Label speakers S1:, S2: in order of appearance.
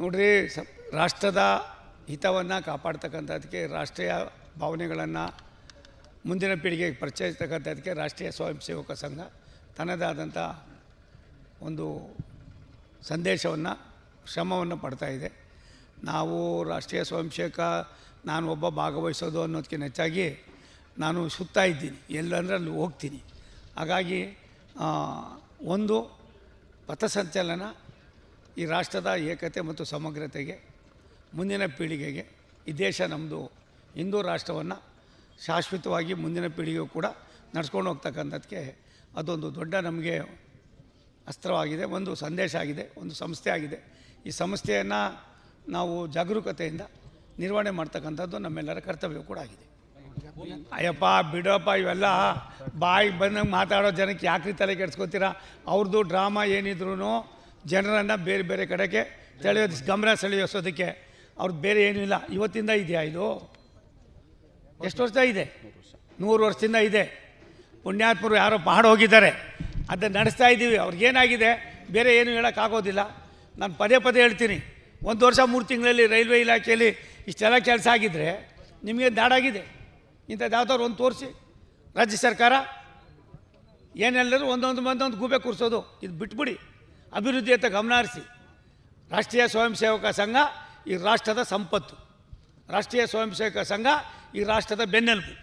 S1: ನೋಡ್ರಿ, ಸ, ರಾಷ್ಟ್ರದ ಹಿತವನ್ನು ಕಾಪಾಡ್ತಕ್ಕಂಥದ್ದಕ್ಕೆ ರಾಷ್ಟ್ರೀಯ ಭಾವನೆಗಳನ್ನು ಮುಂದಿನ ಪೀಳಿಗೆಗೆ ಪರಿಚಯಿಸ್ತಕ್ಕಂಥದ್ದಕ್ಕೆ ರಾಷ್ಟ್ರೀಯ ಸ್ವಯಂ ಸೇವಕ ಸಂಘ ತನ್ನದೇ ಆದಂಥ ಒಂದು ಸಂದೇಶವನ್ನು, ಶ್ರಮವನ್ನು ಪಡ್ತಾ ಇದೆ. ನಾವು ರಾಷ್ಟ್ರೀಯ ಸ್ವಯಂ ಸೇವಕ, ನಾನು ಒಬ್ಬ ಭಾಗವಹಿಸೋದು ಅನ್ನೋದಕ್ಕಿಂತ ಹೆಚ್ಚಾಗಿ ನಾನು ಸುತ್ತಾ ಇದ್ದೀನಿ ಎಲ್ಲಂದ್ರೆ ಅಲ್ಲಿ ಹೋಗ್ತೀನಿ. ಹಾಗಾಗಿ ಒಂದು ಪಥಸಂಚಲನ ಈ ರಾಷ್ಟ್ರದ ಏಕತೆ ಮತ್ತು ಸಮಗ್ರತೆಗೆ, ಮುಂದಿನ ಪೀಳಿಗೆಗೆ, ಈ ದೇಶ ನಮ್ಮದು ಹಿಂದೂ ರಾಷ್ಟ್ರವನ್ನು ಶಾಶ್ವತವಾಗಿ ಮುಂದಿನ ಪೀಳಿಗೆಗೂ ಕೂಡ ನಡ್ಸ್ಕೊಂಡು ಹೋಗ್ತಕ್ಕಂಥದ್ದಕ್ಕೆ ಅದೊಂದು ದೊಡ್ಡ ನಮಗೆ ಅಸ್ತ್ರವಾಗಿದೆ, ಒಂದು ಸಂದೇಶ ಆಗಿದೆ, ಒಂದು ಸಂಸ್ಥೆ ಆಗಿದೆ. ಈ ಸಂಸ್ಥೆಯನ್ನು ನಾವು ಜಾಗರೂಕತೆಯಿಂದ ನಿರ್ವಹಣೆ ಮಾಡ್ತಕ್ಕಂಥದ್ದು ನಮ್ಮೆಲ್ಲರ ಕರ್ತವ್ಯ ಕೂಡ ಆಗಿದೆ. ಅಯ್ಯಪ್ಪ, ಬಿಡಪ್ಪ, ಇವೆಲ್ಲ ಬಾಯಿ ಬಂದಂಗೆ ಮಾತಾಡೋ ಜನಕ್ಕೆ ಯಾಕ್ರಿ ತಲೆ ಕೆಡ್ಸ್ಕೊತೀರಾ? ಅವ್ರದ್ದು ಡ್ರಾಮಾ ಏನಿದ್ರು ಜನರನ್ನು ಬೇರೆ ಬೇರೆ ಕಡೆಗೆ ತೆಳೆಯೋದು ಗಮನ ಸೆಳೆಯೋಸೋದಕ್ಕೆ ಅವ್ರದ್ದು ಬೇರೆ ಏನೂ ಇಲ್ಲ. ಇವತ್ತಿಂದ ಇದೆಯಾ ಇದು? ಎಷ್ಟು ವರ್ಷ ಇದೆ? ನೂರು ವರ್ಷದಿಂದ ಇದೆ. ಪುಣ್ಯಾತ್ಮರು ಯಾರೋ ಪಹಾಡ ಹೋಗಿದ್ದಾರೆ. ಅದನ್ನು ನಡೆಸ್ತಾ ಇದ್ದೀವಿ. ಅವ್ರಿಗೇನಾಗಿದೆ ಬೇರೆ ಏನು ಹೇಳೋಕ್ಕಾಗೋದಿಲ್ಲ. ನಾನು ಪದೇ ಪದೇ ಹೇಳ್ತೀನಿ. ಒಂದು ವರ್ಷ, ಮೂರು ತಿಂಗಳಲ್ಲಿ ರೈಲ್ವೆ ಇಲಾಖೆಯಲ್ಲಿ ಇಷ್ಟೆಲ್ಲ ಕೆಲಸ ಆಗಿದ್ದರೆ ನಿಮಗೆ ದಾಡಾಗಿದೆ? ಇಂಥದ್ದು ಯಾವ್ದಾದ್ರು ಒಂದು ತೋರಿಸಿ. ರಾಜ್ಯ ಸರ್ಕಾರ ಏನೆಲ್ಲರೂ ಒಂದೊಂದು ಒಂದೊಂದು ಗೂಬೆ ಕೂರಿಸೋದು. ಇದು ಬಿಟ್ಬಿಡಿ. ಅಭಿವೃದ್ಧಿ ಅಂತ ಗಮನ ಹರಿಸಿ ರಾಷ್ಟ್ರೀಯ ಸ್ವಯಂ ಸೇವಕ ಸಂಘ, ಈ ರಾಷ್ಟ್ರದ ಸಂಪತ್ತು. ರಾಷ್ಟ್ರೀಯ ಸ್ವಯಂ ಸೇವಕ ಸಂಘ, ಈ ರಾಷ್ಟ್ರದ ಬೆನ್ನೆಲುಬು.